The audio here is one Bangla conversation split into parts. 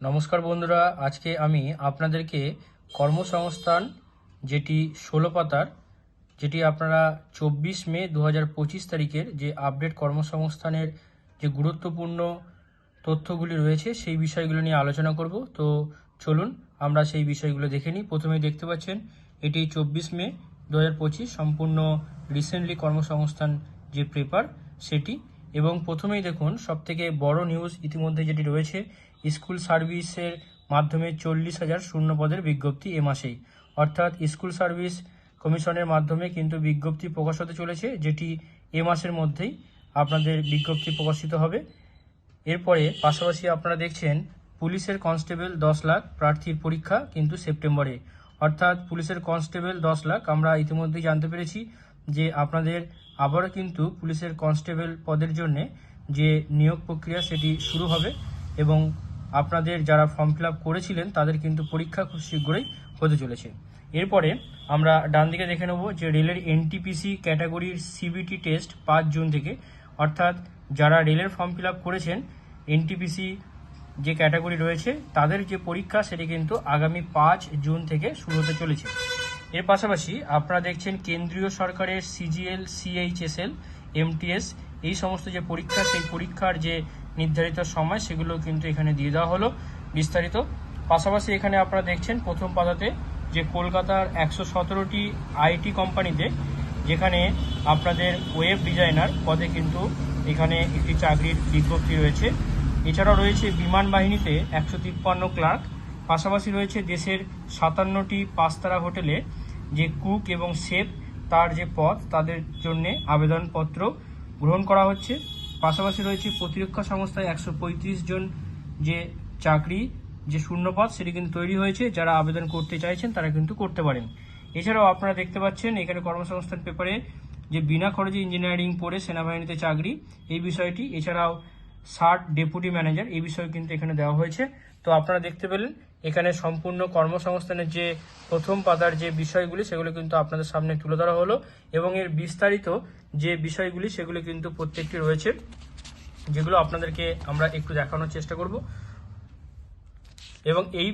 নমস্কার বন্ধুরা, আজকে আমি আপনাদেরকে কর্মসংস্থান, যেটি ষোলো পাতার, যেটি আপনারা চব্বিশ মে দু হাজার পঁচিশ তারিখের যে আপডেট কর্মসংস্থানের যে গুরুত্বপূর্ণ তথ্যগুলি রয়েছে, সেই বিষয়গুলো নিয়ে আলোচনা করব। তো চলুন, আমরা সেই বিষয়গুলো দেখে নিই। প্রথমেই দেখতে পাচ্ছেন, এটি চব্বিশ মে দু হাজার পঁচিশ, সম্পূর্ণ রিসেন্টলি কর্মসংস্থান যে পেপার সেটি এবং প্রথমেই দেখুন, সবথেকে বড় নিউজ ইতিমধ্যে যেটি রয়েছে স্কুল সার্ভিসের মাধ্যমে চল্লিশ হাজার শূন্য পদের বিজ্ঞপ্তি এ মাসেই। অর্থাৎ স্কুল সার্ভিস কমিশনের মাধ্যমে কিন্তু বিজ্ঞপ্তি প্রকাশ হতে চলেছে, যেটি এ মাসের মধ্যেই আপনাদের বিজ্ঞপ্তি প্রকাশিত হবে। এরপরে পাশাপাশি আপনারা দেখছেন, পুলিশের কনস্টেবল দশ লাখ প্রার্থীর পরীক্ষা কিন্তু সেপ্টেম্বরে। অর্থাৎ পুলিশের কনস্টেবল দশ লাখ আমরা ইতিমধ্যেই জানতে পেরেছি। যে আপনাদের আবারও কিন্তু পুলিশের কনস্টেবল পদের জন্য যে নিয়োগ প্রক্রিয়া সেটি শুরু হবে এবং আপনাদের যারা ফর্ম ফিল করেছিলেন তাদের কিন্তু পরীক্ষা খুব শীঘ্রই হতে চলেছে। এরপরে আমরা ডান দিকে দেখে নেব যে রেলের এনটিপিসি ক্যাটাগরির সিবিটি টেস্ট পাঁচ জুন থেকে। অর্থাৎ যারা রেলের ফর্ম ফিল করেছেন এনটিপিসি যে ক্যাটাগরি রয়েছে, তাদের যে পরীক্ষা সেটি কিন্তু আগামী পাঁচ জুন থেকে শুরু হতে চলেছে। এর পাশাপাশি আপনারা দেখছেন কেন্দ্রীয় সরকারের সিজিএল, সিএইচএসএল, এমটিএস, এই সমস্ত যে পরীক্ষা, সেই পরীক্ষার যে নির্ধারিত সময়, সেগুলো কিন্তু এখানে দিয়ে দেওয়া হলো বিস্তারিত। পাশাপাশি এখানে আপনারা দেখছেন প্রথম পাতাতে যে কলকাতার একশো সতেরোটি আইটি কোম্পানিতে যেখানে আপনাদের ওয়েব ডিজাইনার পদে কিন্তু এখানে একটি চাকরির বিজ্ঞপ্তি রয়েছে। এছাড়াও রয়েছে বিমান বাহিনীতে একশো তিপ্পান্ন ক্লার্ক। পাশাপাশি রয়েছে দেশের সাতান্নটি পাঁচতারা হোটেলে যে কুক এবং শেফ তার যে পদ তাদের জন্য আবেদনপত্র গ্রহণ করা হচ্ছে। পাশাপাশি রয়েছে প্রতিরক্ষা সংস্থায় একশো পঁয়ত্রিশ জন যে চাকরি, যে শূন্যপদ, সেটি কিন্তু তৈরি হয়েছে। যারা আবেদন করতে চাইছেন, তারা কিন্তু করতে পারেন। এছাড়াও আপনারা দেখতে পাচ্ছেন, এখানে কর্মসংস্থান পেপারে যে বিনা খরচে ইঞ্জিনিয়ারিং পড়ে সেনাবাহিনীতে চাকরি, এই বিষয়টি। এছাড়াও ষাট ডেপুটি ম্যানেজার, এই বিষয় কিন্তু এখানে দেওয়া হয়েছে। তো আপনারা দেখতে পেলেন, এখানে সম্পূর্ণ কর্মসংস্থানের যে প্রথম পাতার যে বিষয়গুলি, সেগুলো কিন্তু আপনাদের সামনে তুলে ধরা হলো এবং এর বিস্তারিত যে বিষয়গুলি, সেগুলো কিন্তু প্রত্যেকটি রয়েছে, যেগুলো আপনাদেরকে আমরা একটু দেখানোর চেষ্টা করব। এবং এই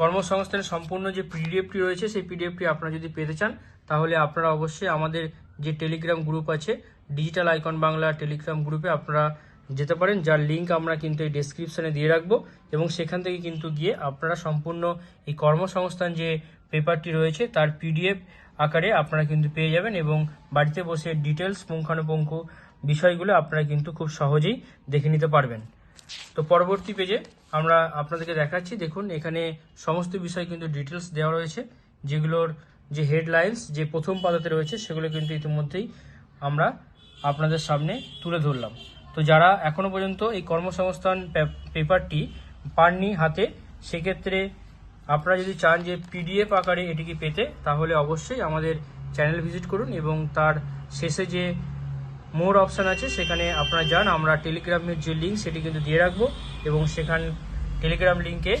কর্মসংস্থানের সম্পূর্ণ যে পিডিএফটি রয়েছে, সেই পিডিএফটি আপনারা যদি পেতে চান, তাহলে আপনারা অবশ্যই আমাদের যে টেলিগ্রাম গ্রুপ আছে, ডিজিটাল আইকন বাংলা টেলিগ্রাম গ্রুপে আপনারা যেতে পারেন, যার লিঙ্ক আমরা কিন্তু এই ডেসক্রিপশনে দিয়ে রাখব এবং সেখান থেকে কিন্তু গিয়ে আপনারা সম্পূর্ণ এই কর্মসংস্থান যে পেপারটি রয়েছে তার পিডিএফ আকারে আপনারা কিন্তু পেয়ে যাবেন এবং বাড়িতে বসে ডিটেলস পুঙ্খানুপুঙ্খ বিষয়গুলো আপনারা কিন্তু খুব সহজেই দেখে নিতে পারবেন। তো পরবর্তী পেজে আমরা আপনাদেরকে দেখাচ্ছি। দেখুন, এখানে সমস্ত বিষয় কিন্তু ডিটেলস দেওয়া রয়েছে, যেগুলোর যে হেডলাইন্স যে প্রথম পাতাতে রয়েছে, সেগুলো কিন্তু ইতিমধ্যেই আমরা আপনাদের সামনে তুলে ধরলাম। তো যারা এখনও পর্যন্ত এই কর্মসংস্থান পেপারটি পাননি হাতে, সেক্ষেত্রে আপনারা যদি চান যে পিডিএফ আকারে এটিকে পেতে, তাহলে অবশ্যই আমাদের চ্যানেল ভিজিট করুন এবং তার শেষে যে মোর অপশান আছে, সেখানে আপনারা যান। আমরা টেলিগ্রামের যে লিঙ্ক, সেটি কিন্তু দিয়ে রাখব এবং সেখান টেলিগ্রাম লিঙ্কে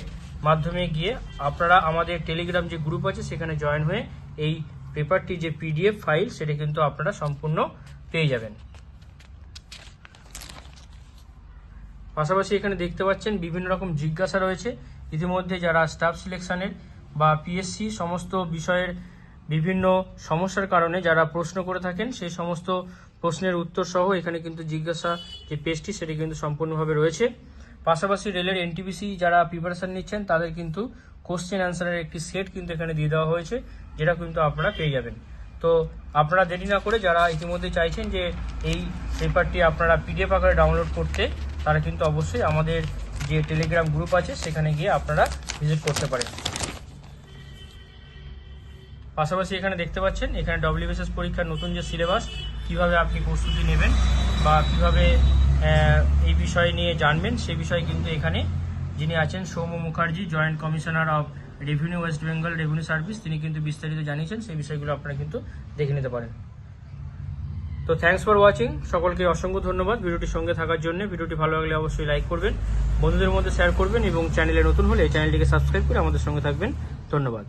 মাধ্যমে গিয়ে আপনারা আমাদের টেলিগ্রাম যে গ্রুপ আছে, সেখানে জয়েন হয়ে এই পেপারটি যে পিডিএফ ফাইল, সেটা কিন্তু আপনারা সম্পূর্ণ পেয়ে যাবেন। পাশাপাশি এখানে দেখতে পাচ্ছেন বিভিন্ন রকম জিজ্ঞাসা রয়েছে। ইতিমধ্যে যারা স্টাফ সিলেকশনের বা পিএসসি সমস্ত বিষয়ের বিভিন্ন সমস্যার কারণে যারা প্রশ্ন করে থাকেন, সেই সমস্ত প্রশ্নের উত্তর সহ এখানে কিন্তু জিজ্ঞাসা যে পেজটি সেটি কিন্তু সম্পূর্ণভাবে রয়েছে। পাশাপাশি রেলের এনটিপিসি যারা প্রিপারেশন নিচ্ছেন, তাদের কিন্তু কোশ্চেন অ্যান্সারের একটি সেট কিন্তু এখানে দিয়ে দেওয়া হয়েছে, যেটা কিন্তু আপনারা পেয়ে যাবেন। তো আপনারা দেরি না করে যারা ইতিমধ্যে চাইছেন যে এই পেপারটি আপনারা পিডিএফ আকারে ডাউনলোড করতে তারা কিন্তু অবশ্যই আমাদের যে টেলিগ্রাম গ্রুপ আছে, সেখানে গিয়ে আপনারা ভিজিট করতে পারেন। পাশাপাশি এখানে দেখতে পাচ্ছেন, এখানে ডব্লিউবিএসএস পরীক্ষার নতুন যে সিলেবাস কীভাবে আপনি প্রস্তুতি নেবেন বা কীভাবে এই বিষয় নিয়ে জানবেন, সে বিষয়ে কিন্তু এখানে যিনি আছেন Soumya Mukherjee joint commissioner of revenue West Bengal revenue service তিনি কিন্তু বিস্তারিত জানিয়েছেন, সেই বিষয়গুলো আপনারা কিন্তু দেখে নিতে পারেন। তো থ্যাংকস ফর ওয়াচিং সকলকে অসংখ্য ধন্যবাদ ভিডিওটির সঙ্গে থাকার জন্য। ভিডিওটি ভালো লাগলে অবশ্যই লাইক করবেন, বন্ধুদের মধ্যে শেয়ার করবেন এবং চ্যানেলে নতুন হলে চ্যানেলটিকে সাবস্ক্রাইব করে আমাদের সঙ্গে থাকবেন। ধন্যবাদ।